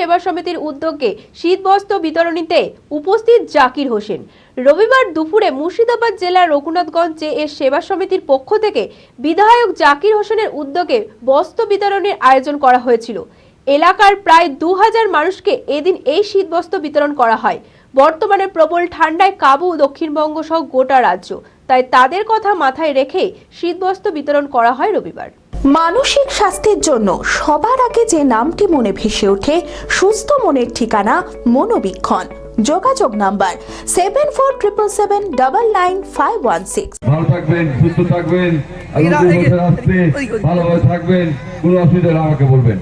সেবা সমিতির উদ্যোগে শীতবস্ত্র বিতরণীতে উপস্থিত জাকির হোসেন। রবিবার দুপুরে মুর্শিদাবাদ জেলার রঘুনাথগঞ্জ এস সেবা সমিতির পক্ষ থেকে বিধায়ক জাকির হোসেনের উদ্যোগে বস্ত্র বিতরণের আয়োজন করা হয়েছিল। এলাকার প্রায় দু হাজার মানুষকে এদিন এই শীতবস্ত্র বিতরণ করা হয়। বর্তমানে প্রবল ঠান্ডায় কাবু দক্ষিণবঙ্গ সহ গোটা রাজ্য। তাই তাদের কথা মাথায় রেখে শীতবস্ত্র বিতরণ করা হয় রবিবার। মানসিক স্বাস্থ্যের জন্য সবার আগে যে নামটি মনে ভেসে ওঠে সুস্থ মনের ঠিকানা মনোবীক্ষণ। যোগাযোগ number seven four triple seven double nine five one six ভালো থাকবেন সুস্থ থাকবেন ভালোভাবে থাকবেন কোনো অসুবিধা হলে আমাকে বলবেন।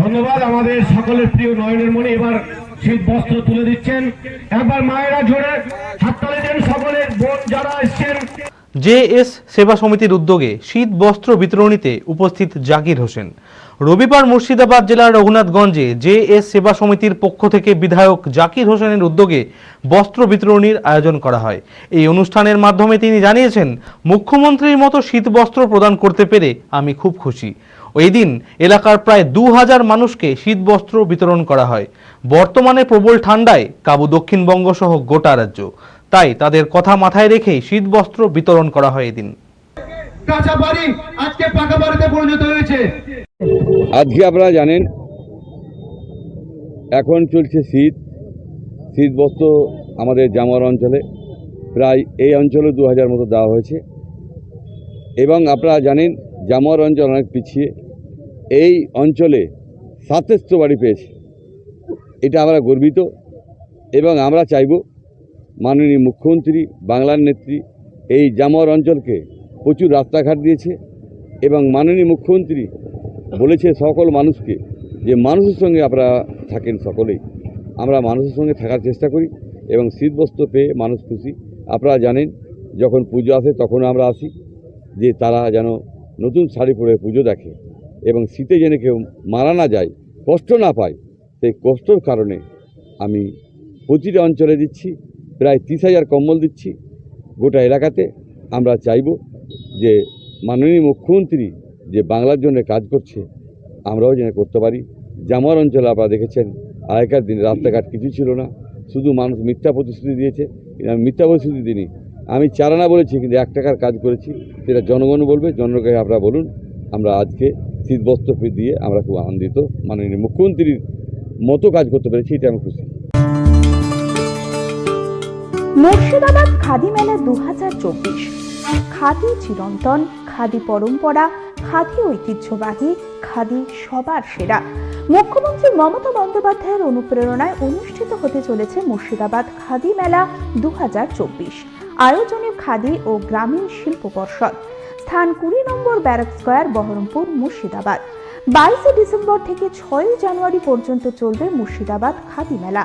ধন্যবাদ আমাদের সকলের প্রিয় নয়নের মনে এবার শীত বস্ত্র তুলে দিচ্ছেন। একবার মায়েরা জোরে হাততালি দেন সকলের বোন যারা এসছেন জেএস সেবা সমিতির উদ্যোগে শীত বস্ত্র বিতরণীতে উপস্থিত জাকির হোসেন। রবিবার মুর্শিদাবাদ জেলার রঘুনাথগঞ্জে জেএস সেবা সমিতির পক্ষ থেকে বিধায়ক জাকির হোসেনের উদ্যোগে বস্ত্র বিতরণীর আয়োজন করা হয়। এই অনুষ্ঠানের মাধ্যমে তিনি জানিয়েছেন, মুখ্যমন্ত্রীর মতো শীত বস্ত্র প্রদান করতে পেরে আমি খুব খুশি। ওই দিন এলাকার প্রায় দু হাজার মানুষকে শীত বস্ত্র বিতরণ করা হয়। বর্তমানে প্রবল ঠান্ডায় কাবু দক্ষিণবঙ্গ সহ গোটা রাজ্য। তাই তাদের কথা মাথায় রেখেই শীত বস্ত্র বিতরণ করা হয় এদিন। কাঁচা বাড়ি আজকে পাকা বাড়িতে পরিণত হয়েছে। আজকে আপনারা জানেন এখন চলছে শীত। শীত বস্ত্র আমাদের জামার অঞ্চলে প্রায় এই অঞ্চলে দু হাজার মতো দেওয়া হয়েছে। এবং আপনারা জানেন জামার অঞ্চল অনেক পিছিয়ে। এই অঞ্চলে সাতশো বাড়ি পেয়েছে। এটা আমরা গর্বিত। এবং আমরা চাইব মাননীয় মুখ্যমন্ত্রী, বাংলার নেত্রী, এই জামর অঞ্চলকে প্রচুর রাস্তাঘাট দিয়েছে এবং মাননীয় মুখ্যমন্ত্রী বলেছে সকল মানুষকে যে মানুষের সঙ্গে আপনারা থাকেন সকলেই। আমরা মানুষের সঙ্গে থাকার চেষ্টা করি এবং শীতবস্ত্র পেয়ে মানুষ খুশি। আপনারা জানেন, যখন পুজো আসে তখন আমরা আসি যে তারা যেন নতুন শাড়ি পরে পুজো দেখে এবং শীতে যেন কেউ মারা না যায়, কষ্ট না পায়, সেই কষ্টর কারণে আমি প্রতিটা অঞ্চলে দিচ্ছি। প্রায় তিরিশ হাজার কম্বল দিচ্ছি। গোটা এলাকাতে আমরা চাইব যে মাননীয় মুখ্যমন্ত্রী যে বাংলার জন্য কাজ করছে, আমরাও যেন করতে পারি। জামার অঞ্চলে আপনারা দেখেছেন, আগেকার দিনে রাস্তাঘাট কিছু ছিল না। শুধু মানুষ মিথ্যা প্রতিশ্রুতি দিয়েছে। আমি মিথ্যা প্রতিশ্রুতি দিইনি। আমি চারানা বলেছি, কিন্তু এক টাকার কাজ করেছি। সেটা জনগণ বলবে, জনগণকে আপনারা বলুন। আমরা আজকে শীতবস্ত্র দিয়ে আমরা খুব আনন্দিত। মাননীয় মুখ্যমন্ত্রীর মতো কাজ করতে পেরেছি এটা আমি খুশি। মুর্শিদাবাদ খাদি মেলা দু হাজার চব্বিশ। খাদি চিরন্তন, খাদি পরম্পরা, খাদি ঐতিহ্যবাহী, খাদি সবার সেরা। মুখ্যমন্ত্রী মমতা বন্দ্যোপাধ্যায়ের অনুপ্রেরণায় অনুষ্ঠিত হতে চলেছে মুর্শিদাবাদ খাদি মেলা দু হাজার চব্বিশ। আয়োজনে খাদি ও গ্রামীণ শিল্প পর্ষদ। স্থান কুড়ি নম্বর ব্যারাক স্কোয়ার, বহরমপুর, মুর্শিদাবাদ। বাইশে ডিসেম্বর থেকে ছয়ই জানুয়ারি পর্যন্ত চলবে মুর্শিদাবাদ খাদি মেলা।